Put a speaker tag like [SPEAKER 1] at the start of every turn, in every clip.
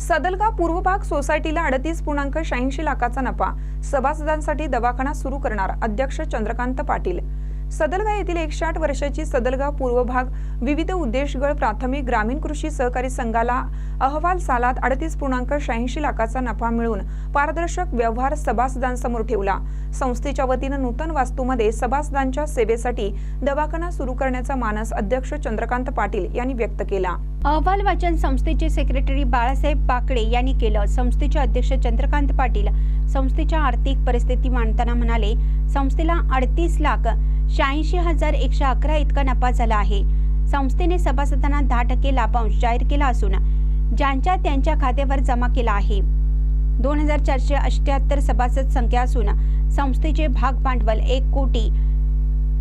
[SPEAKER 1] सदलगा पूर्व भाग सोसायटीला अडतीस पूर्णांक शहाऐंशी लाखाचा नफा. सभासदांसाठी दवाखाना सुरू करणार अध्यक्ष चंद्रकांत पाटील. सदलगा येथील एकशे आठ वर्षाची सदलगा पूर्व भाग विविध उद्देशगळ प्राथमिक ग्रामीण कृषी सहकारी संघाला अहवाल सालात अडतीस पूर्णांक शहाऐंशी लाखाचा नफा मिळून पारदर्शक व्यवहार सभासदांसमोर ठेवला. संस्थेच्या वतीनं नूतन वास्तूमध्ये सभासदांच्या सेवेसाठी दवाखाना सुरू करण्याचा मानस अध्यक्ष चंद्रकांत पाटील यांनी व्यक्त केला.
[SPEAKER 2] अहवाल वाचन संस्थेचे सेक्रेटरी बाळासाहेब बाकडे यांनी केलं. संस्थेचे अध्यक्ष चंद्रकांत पाटील संस्थेच्या आर्थिक परिस्थिती मांडताना म्हणाले संस्थेला अडतीस लाख शहाऐंशी हजार एकशे अकरा इतका नफा झाला आहे. संस्थेने सभासदांना दहा टक्के लाभांश जाहीर केला असून ज्यांच्या त्यांच्या खात्यावर जमा केला आहे. दोन हजार चारशे अठ्याहत्तर सभासद संख्या असून संस्थेचे भाग भांडवल एक कोटी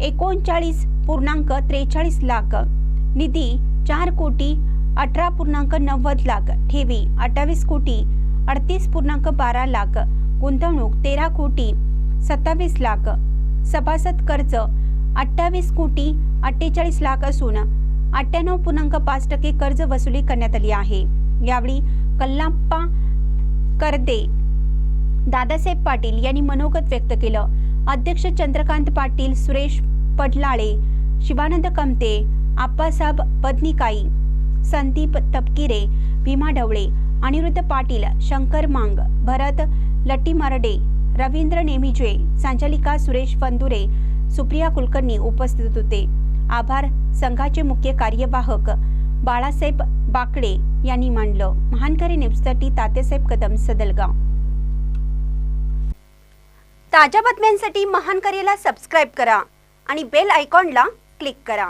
[SPEAKER 2] एकोणचाळीस पूर्णांक त्रेचाळीस लाख निधी चार कोटी अठरा पूर्णांक नव्वद लाख ठेवी अठ्ठावीस कोटी अडतीस पूर्णांक बारा लाख गुंतवणूक तेरा कोटी सत्तावीस लाख सभासद कर्ज अठ्ठावीस कोटी अठ्ठेचाळीस लाख असून अठ्ठ्याण्णव पूर्णांक पाच टक्के कर्ज वसुली करण्यात आली आहे. यावेळी कल्लाप्पा करदे दादासाहेब पाटील यांनी मनोगत व्यक्त केलं. अध्यक्ष चंद्रकांत पाटील सुरेश पडलाळे शिवानंद कमते आप्पासाहेब पत्निकाई संदीप तपकिरे भीमा ढवळे अनिरुद्ध पाटील शंकर मांग भरत लट्टीमारडे रवींद्र नेमिजे संचालिका सुरेश फंदुरे सुप्रिया कुलकर्णी उपस्थित होते. आभार संघाचे मुख्य कार्यवाहक बाळासाहेब बाकडे यांनी मांडलं. महानकरी न्यूजसाठी तात्यासाहेब कदम सदलगाव. ताज्या बातम्यांसाठी महानकरीला सबस्क्राईब करा आणि बेल आयकॉनला क्लिक करा.